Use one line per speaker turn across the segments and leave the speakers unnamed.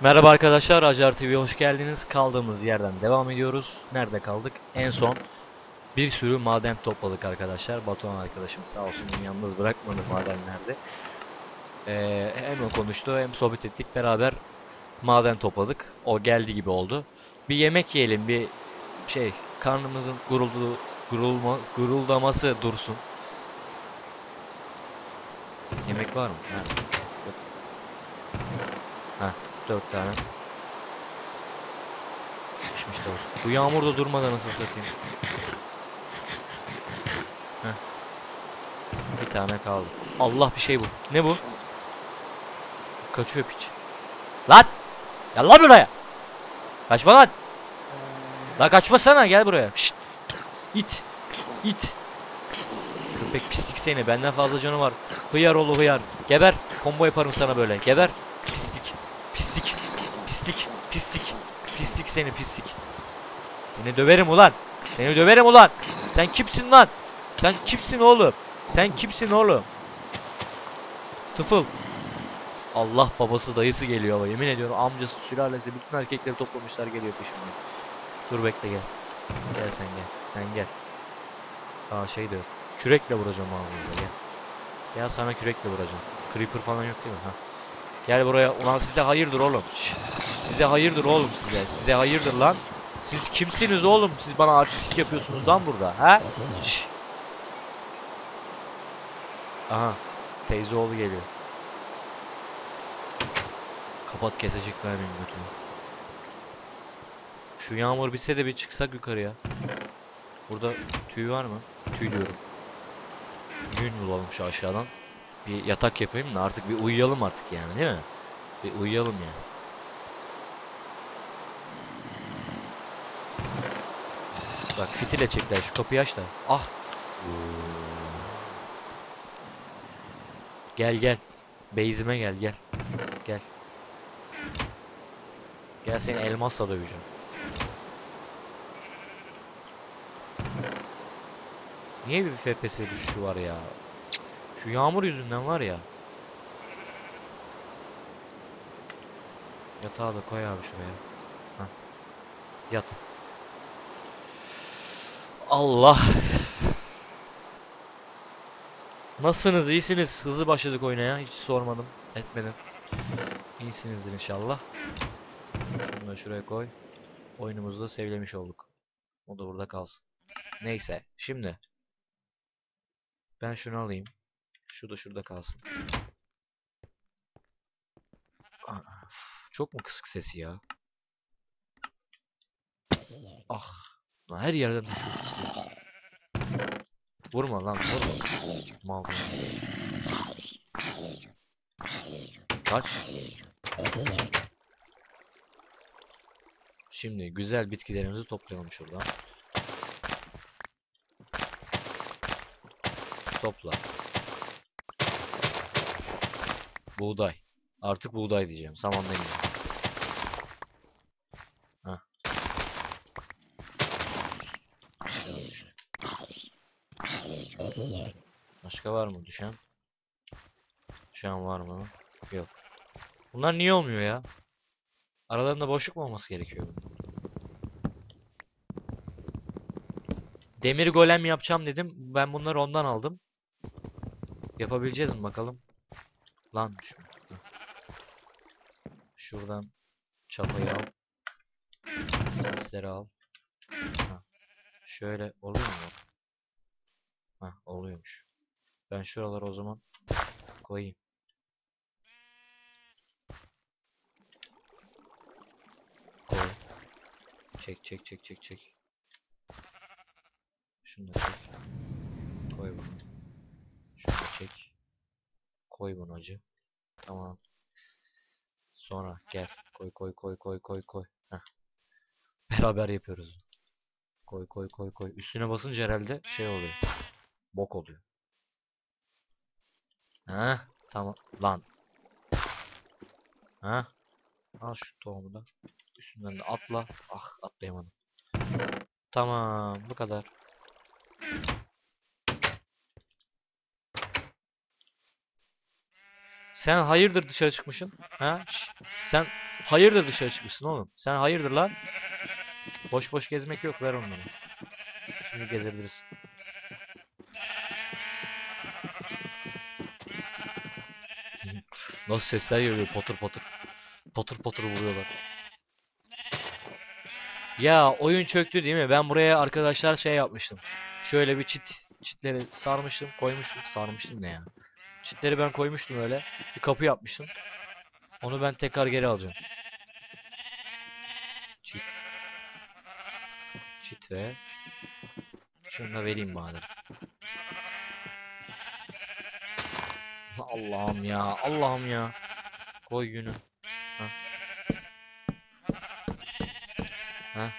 Merhaba arkadaşlar, Acar TV'ye hoş geldiniz. Kaldığımız yerden devam ediyoruz. Nerede kaldık? En son bir sürü maden topladık arkadaşlar. Batuhan arkadaşım sağ olsun yalnız bırakmadı madenlerde. Ee, hem konuştu hem sohbet ettik. Beraber maden topladık. O geldi gibi oldu. Bir yemek yiyelim, bir şey karnımızın guruldu, gurulma, guruldaması dursun. Yemek var mı? Ha. Yok. Ha, dört tane. Pişmiş tavuk. Bu yağmur da durmadan nasıl satayım. Heh. Bir tane kaldı. Allah bir şey bu. Ne bu? Kaçıyor piç. Lan! Gel lan buraya! Kaçma lan! Lan kaçmasana gel buraya. Şşt! İt! İt! Köpek pislik seni. Benden fazla canı var. Hıyar oğlu hıyar. Geber. Combo yaparım sana böyle. Geber. Pislik. Pislik. Pislik. Pislik. Pislik seni pislik. Seni döverim ulan. Seni döverim ulan. Sen kimsin lan? Sen kimsin oğlum? Sen kimsin oğlum? Tıfıl. Allah babası dayısı geliyor ama yemin ediyorum amcası sülalesi bütün erkekleri toplamışlar geliyor peşimden. Dur bekle gel. Gel sen gel. Sen gel. Aa şey de yok. Kürekle vuracağım ağzınıza gel. Gel sana kürekle vuracağım. Creeper falan yok değil mi? Ha. Gel buraya. Ulan size hayırdır oğlum. Şş. Size hayırdır oğlum size. Size hayırdır lan. Siz kimsiniz oğlum? Siz bana artistik yapıyorsunuz lan burada. Ha? Şş. Aha. Teyze oğlu geliyor. Kapat kesecekler benim götümü. Şu yağmur bitse de bir çıksak yukarıya. Burada tüy var mı? Tüy diyorum. Yün bulalım şu aşağıdan. Bir yatak yapayım da artık bir uyuyalım artık yani değil mi? Bir uyuyalım yani. Bak fitile çektiler şu kapıyı aç da. Ah. Gel gel. Base'ime gel gel. Gel. Gel seni elmasla döveceğim. Niye bir FPS düşüşü var ya? Şu yağmur yüzünden var ya. Yatağı da koy abi şuraya. Hah. Yat. Allah. Nasılsınız? İyisiniz. Hızlı başladık oyuna ya. Hiç sormadım. Etmedim. İyisinizdir inşallah. Şunu da şuraya koy. Oyunumuzu da sevlemiş olduk. O da burada kalsın. Neyse. Şimdi. Ben şunu alayım. Şu da şurada kalsın. Çok mu kısık sesi ya? Ah. Lan her yerden düşüyor. Vurma lan vurma. Mal. Kaç. Şimdi güzel bitkilerimizi toplayalım şuradan. Topla. Buğday. Artık buğday diyeceğim. Saman demeyeceğim. Başka var mı düşen? Düşen var mı? Yok. Bunlar niye olmuyor ya? Aralarında boşluk mu olması gerekiyor? Demir golem yapacağım dedim. Ben bunları ondan aldım. Yapabileceğiz mi bakalım? Lan düşme. Şuradan çapayı al. Sesleri al. Ha. Şöyle oluyor mu? Ha oluyormuş. Ben şuralara o zaman koyayım. Koy. Çek çek çek çek çek. Şunu da çek. Koy bunu. Şunu da çek. Koy bunu acı. Tamam. Sonra gel. Koy koy koy koy koy koy. Heh. Beraber yapıyoruz. Koy koy koy koy. Üstüne basınca herhalde şey oluyor. Bok oluyor. Ha, tamam. Lan. Ha? Al şu tohumu da. Üstünden de atla. Ah atlayamadım. Tamam bu kadar. Sen hayırdır dışarı çıkmışsın? Ha? Şş, Sen Hayırdır dışarı çıkmışsın oğlum? Sen hayırdır lan? Boş boş gezmek yok ver onları. Şimdi gezebiliriz. Nasıl sesler geliyor patır patır. Patır patır vuruyorlar. Ya oyun çöktü değil mi? Ben buraya arkadaşlar şey yapmıştım. Şöyle bir çit çitleri sarmıştım, koymuştum. Sarmıştım ne ya? Çitleri ben koymuştum öyle. Bir kapı yapmıştım. Onu ben tekrar geri alacağım. Çit. Çit ve şunu da vereyim madem. Allah'ım ya, Allah'ım ya. Koy günü. Ha. Ha.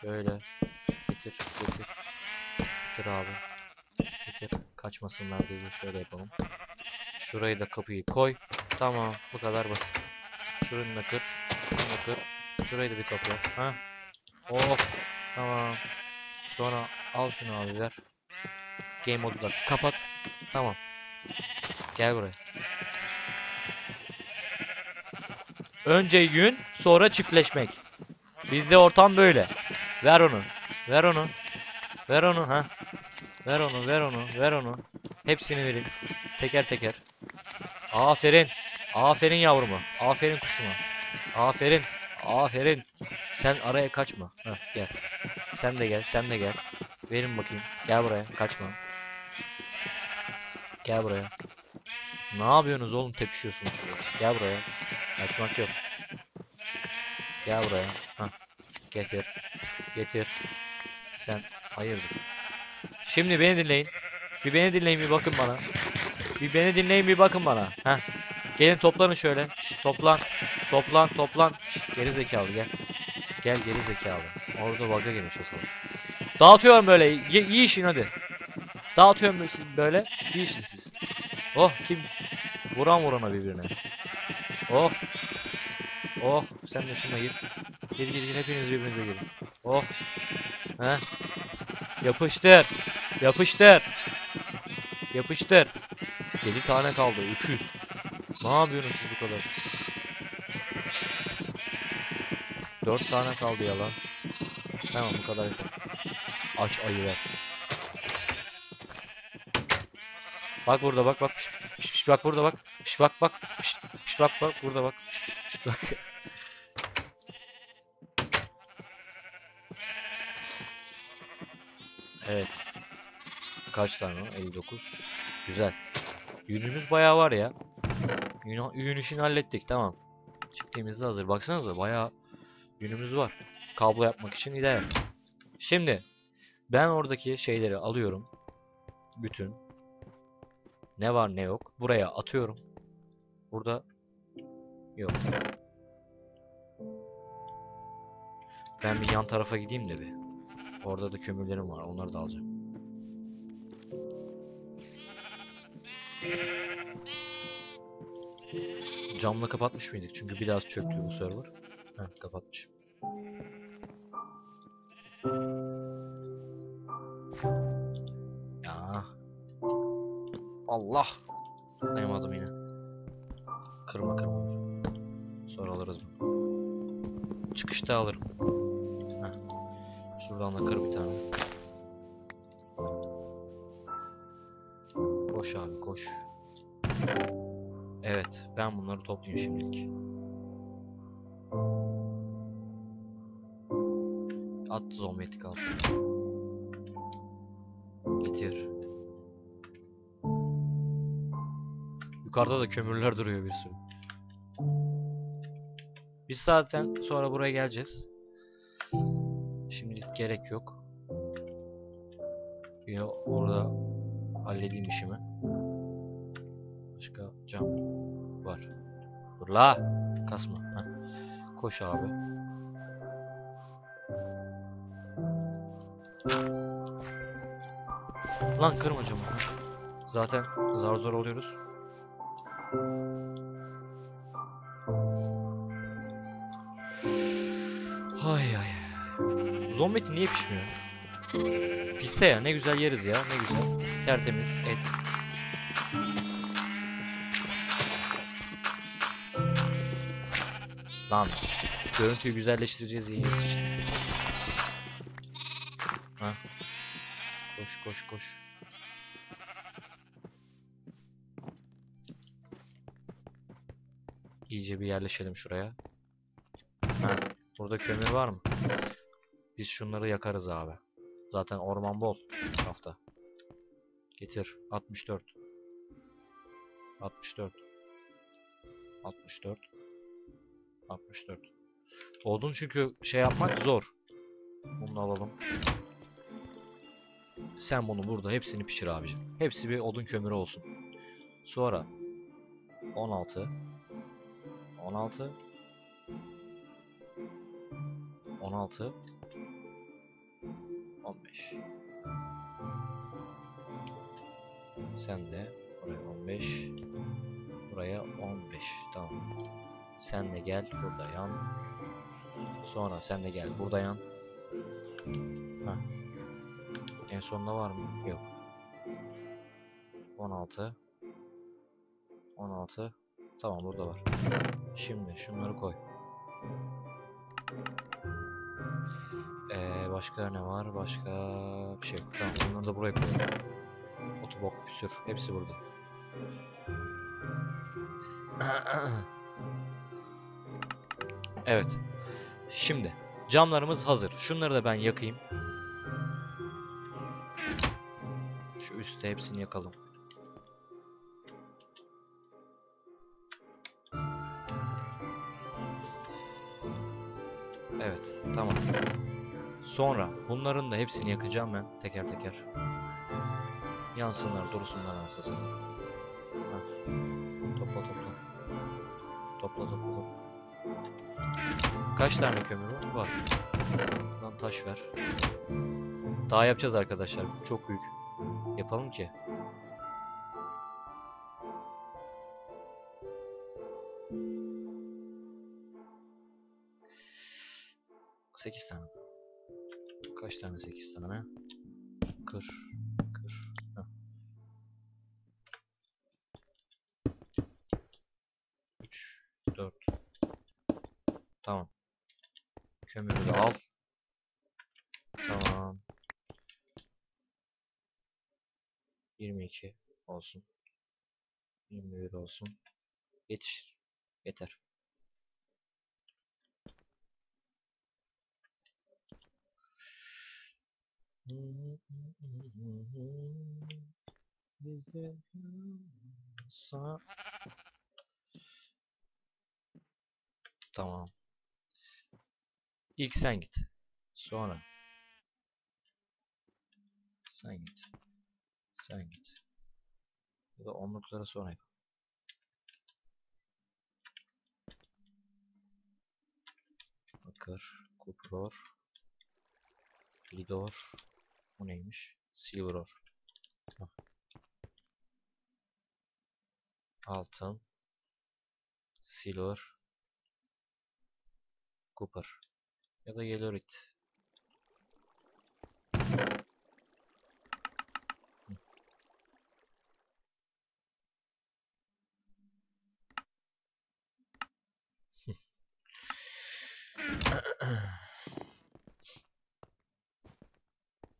Şöyle. Getir, getir. Getir abi. Getir. Kaçmasınlar diye şöyle yapalım. Şurayı da kapıyı koy. Tamam, bu kadar basit. Şunu da kır. Şunu da kır. Şurayı da bir kapı. Ha. Of. Tamam. Sonra al şunu abi ver. Game modu da kapat. Tamam. Gel buraya. Önce yün, sonra çiftleşmek. Bizde ortam böyle. Ver onu. Ver onu. Ver onu ha. Ver onu, ver onu, ver onu. Hepsini verin. Teker teker. Aferin. Aferin yavruma. Aferin kuşuma. Aferin. Aferin. Sen araya kaçma. Heh, gel. Sen de gel, sen de gel. Verin bakayım. Gel buraya, kaçma. Gel buraya. Ne yapıyorsunuz oğlum tepişiyorsunuz şurada. Gel buraya. Kaçmak yok. Gel buraya. Hah. Getir. Getir. Sen hayırdır. Şimdi beni dinleyin. Bir beni dinleyin bir bakın bana. Bir beni dinleyin bir bakın bana. Heh. Gelin toplanın şöyle. Şşt, toplan. Toplan toplan. Şşt, geri zekalı gel. Gel geri zekalı. Orada bug'a girmiş o salak. Dağıtıyorum böyle. Ye, iyi işin hadi. Dağıtıyorum siz böyle. İyi işin siz. Oh kim? Vuran vurana birbirine. Oh. Oh sen de şuna gir. Gir gir gir hepiniz birbirinize girin. Oh. He. Yapıştır. Yapıştır. Yapıştır. 7 tane kaldı. 300. Ne yapıyorsunuz bu kadar? 4 tane kaldı ya lan. Tamam bu kadar yeter. Aç ayı ver. Bak burada bak bak. Şşt, şşt, şşt, bak burada bak. Şşt, bak bak. Şşt, şşt, bak bak burada bak. Şşt, şşt, şşt, bak. Evet. Kaç tane o? 59. Güzel. Yünümüz bayağı var ya. Yün, yün işini hallettik tamam. Çiftliğimiz de hazır. Baksanıza bayağı yünümüz var. Kablo yapmak için ideal. Şimdi ben oradaki şeyleri alıyorum. Bütün. Ne var ne yok. Buraya atıyorum. Burada yok. Ben bir yan tarafa gideyim de bir. Orada da kömürlerim var. Onları da alacağım. Camla kapatmış mıydık? Çünkü biraz çöktü bu server. Heh, kapatmış. Ya. Allah. Atlayamadım yine. Kırma kırma. Sonra alırız bunu. Çıkışta alırım. Heh. Şuradan da kır bir tane. Koş abi koş. Evet ben bunları toplayayım şimdilik. At zombetik alsın. Getir. Yukarıda da kömürler duruyor bir sürü. Biz zaten sonra buraya geleceğiz. Şimdilik gerek yok. Yine orada halledeyim işimi. La. Kasma. Heh. Koş abi. Lan kırma camı. Zaten zar zor oluyoruz. Hay ay. Zombi niye pişmiyor? Pişse ya ne güzel yeriz ya ne güzel. Tertemiz et. Lan. Görüntüyü güzelleştireceğiz yiyeceğiz işte. Ha. Koş koş koş. İyice bir yerleşelim şuraya. Ha. Burada kömür var mı? Biz şunları yakarız abi. Zaten orman bol etrafta. Getir. 64. 64. 64. 64. Odun çünkü şey yapmak zor. Bunu alalım. Sen bunu burada hepsini pişir abicim. Hepsi bir odun kömürü olsun. Sonra 16 16 16 15 Sen de buraya 15 Buraya 15 Tamam Sen de gel burada yan Sonra sen de gel burada yan Heh. En sonunda var mı? Yok 16 16 Tamam burada var Şimdi şunları koy ee, başka ne var? Başka bir şey yok. Tamam bunları da buraya koyalım. Otobok bir. Hepsi burada. Evet. Şimdi camlarımız hazır. Şunları da ben yakayım. Şu üstte hepsini yakalım. Evet, tamam. Sonra bunların da hepsini yakacağım ben teker teker. Yansınlar, dursunlar ansası. Topla Kaç tane kömür var? Var. Lan taş ver. Daha yapacağız arkadaşlar. Çok büyük. Yapalım ki. Sekiz tane. Kaç tane 8 tane? Kır. Kır. Heh. Üç, dört. Tamam. Kömürü de al. Tamam. 22 olsun. 21 olsun. Yetişir. Yeter. Bizde Tamam. İlk sen git. Sonra sen git. Sen git. Ya da onlukları sonra yap. Bakır, kupror, lidor, bu neymiş? Silver ore. Tamam. Altın. Silver. Copper. Ya da Yellorit.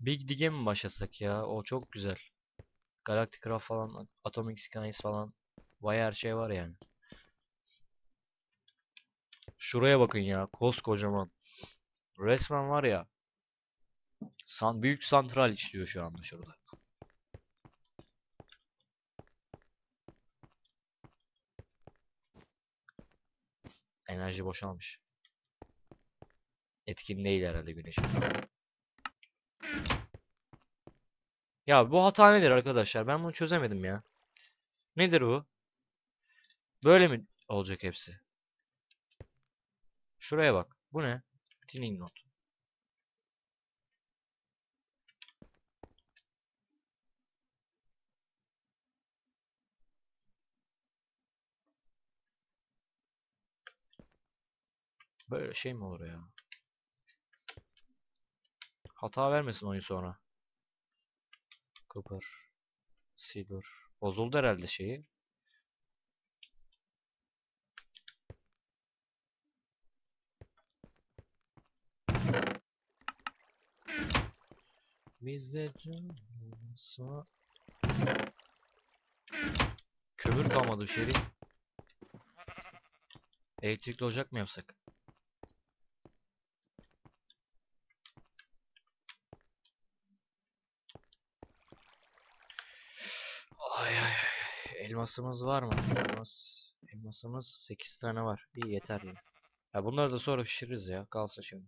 Big Dig'e mi başlasak ya? O çok güzel. Galactic Craft falan, Atomic Skies falan. Vay her şey var yani. Şuraya bakın ya. Koskocaman. Resmen var ya. San, büyük santral işliyor şu anda şurada. Enerji boşalmış. Etkin değil herhalde güneşin. Ya bu hata nedir arkadaşlar? Ben bunu çözemedim ya. Nedir bu? Böyle mi olacak hepsi? Şuraya bak. Bu ne? Tuning not. Böyle şey mi olur ya? Hata vermesin oyun sonra. Copper. Silver. Bozuldu herhalde şeyi. Bizde can olmasa... Kömür kalmadı değil. Elektrikli ocak mı yapsak? Ay ay ay. Elmasımız var mı? Elmas. Elmasımız 8 tane var. İyi yeterli. Ya bunları da sonra pişiririz ya. Kalsın şimdi.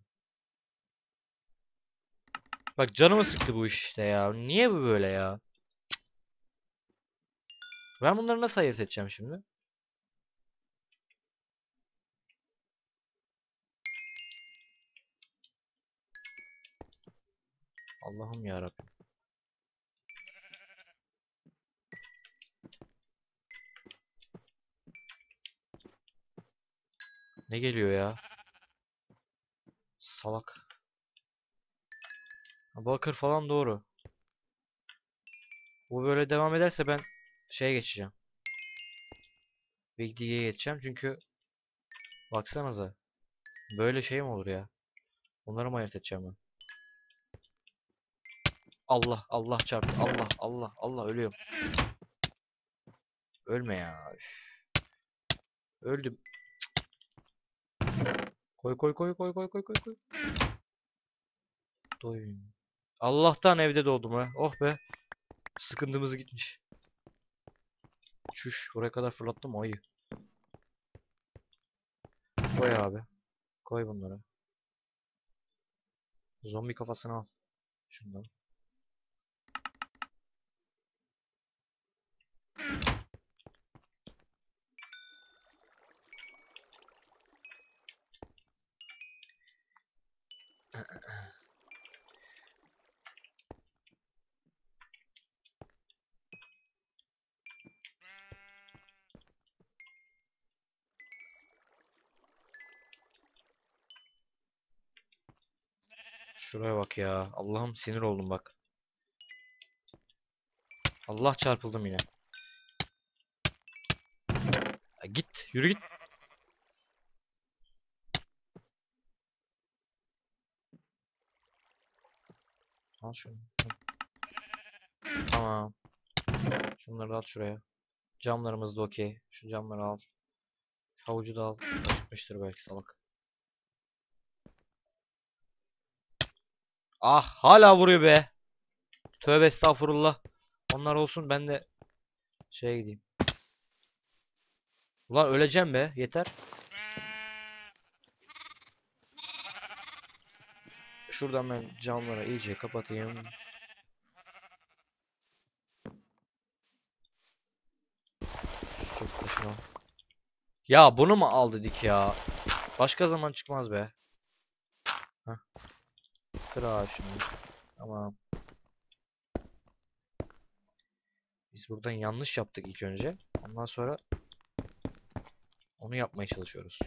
Bak canımı sıktı bu iş işte ya. Niye bu böyle ya? Ben bunları nasıl ayırt edeceğim şimdi? Allah'ım ya. Ne geliyor ya? Salak. Bakır falan doğru. Bu böyle devam ederse ben şeye geçeceğim. Big D'ye geçeceğim çünkü baksanıza. Böyle şey mi olur ya? Onları mı ayırt edeceğim ben? Allah Allah çarptı. Allah Allah Allah ölüyorum. Ölme ya. Öldüm. Koy koy koy koy koy koy koy koy. Doyun. Allah'tan evde doğdum ha. Oh be. Sıkıntımız gitmiş. Çüş buraya kadar fırlattım ayı. Koy abi. Koy bunları. Zombi kafasını al. Şundan. Şuraya bak ya. Allah'ım sinir oldum bak. Allah çarpıldım yine. Ya git, yürü git. Al şunu. Tamam. Şunları da at şuraya. Camlarımız da okey. Şu camları al. Havucu da al. Acıkmıştır belki salak. Ah hala vuruyor be. Tövbe estağfurullah. Onlar olsun ben de şeye gideyim. Ulan öleceğim be yeter. Şuradan ben camları iyice kapatayım. Şu çöp. Ya bunu mu al dedik ya? Başka zaman çıkmaz be. Kır şunu. Tamam. Biz buradan yanlış yaptık ilk önce. Ondan sonra onu yapmaya çalışıyoruz.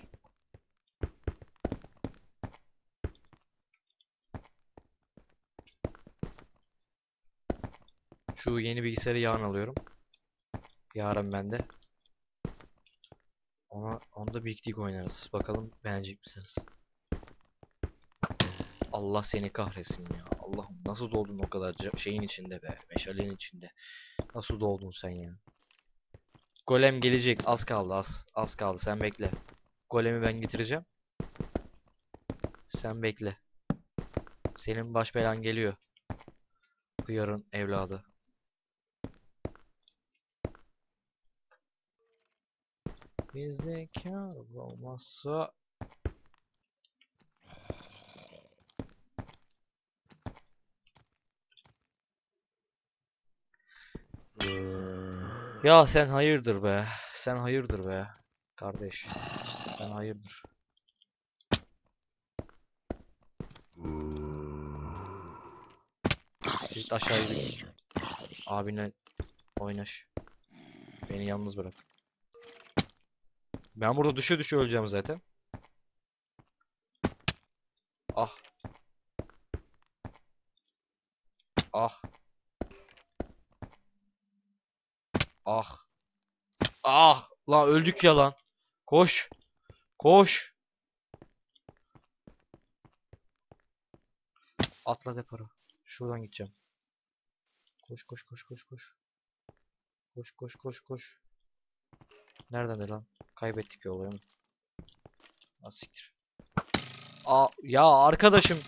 Şu yeni bilgisayarı yarın alıyorum. Yarın bende. Ona onda Big Dig oynarız. Bakalım beğenecek misiniz? Allah seni kahretsin ya. Allah'ım nasıl doğdun o kadar şeyin içinde be. Meşalenin içinde. Nasıl doğdun sen ya? Golem gelecek. Az kaldı az. Az kaldı. Sen bekle. Golemi ben getireceğim. Sen bekle. Senin baş belan geliyor. Hıyarın evladı. Bizde kar olmazsa Ya sen hayırdır be. Sen hayırdır be. Kardeş. Sen hayırdır. Git aşağıya. Abine oynaş. Beni yalnız bırak. Ben burada düşe düşe öleceğim zaten. Ah. Ah. Ah. Ah. Lan öldük ya lan. Koş. Koş. Atla depara. Şuradan gideceğim. Koş koş koş koş koş. Koş koş koş koş. Nereden de lan? Kaybettik yolu ya. Az siktir. Aa, ya arkadaşım.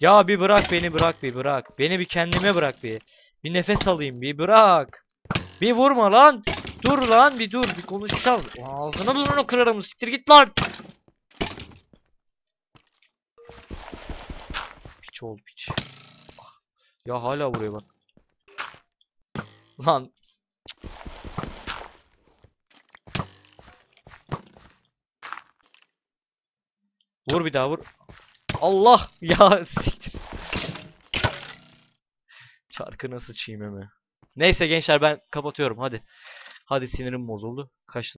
Ya bir bırak beni bırak bir bırak. Beni bir kendime bırak bir. Bir nefes alayım bir bırak. Bir vurma lan. Dur lan bir dur bir konuşacağız. Ağzını burnunu kırarım siktir git lan. Piç ol piç. Ah. Ya hala vuruyor bak. Lan. Vur bir daha vur. Allah ya siktir. Çarkı nasıl çiğneme. Neyse gençler ben kapatıyorum hadi. Hadi sinirim bozuldu. Kaç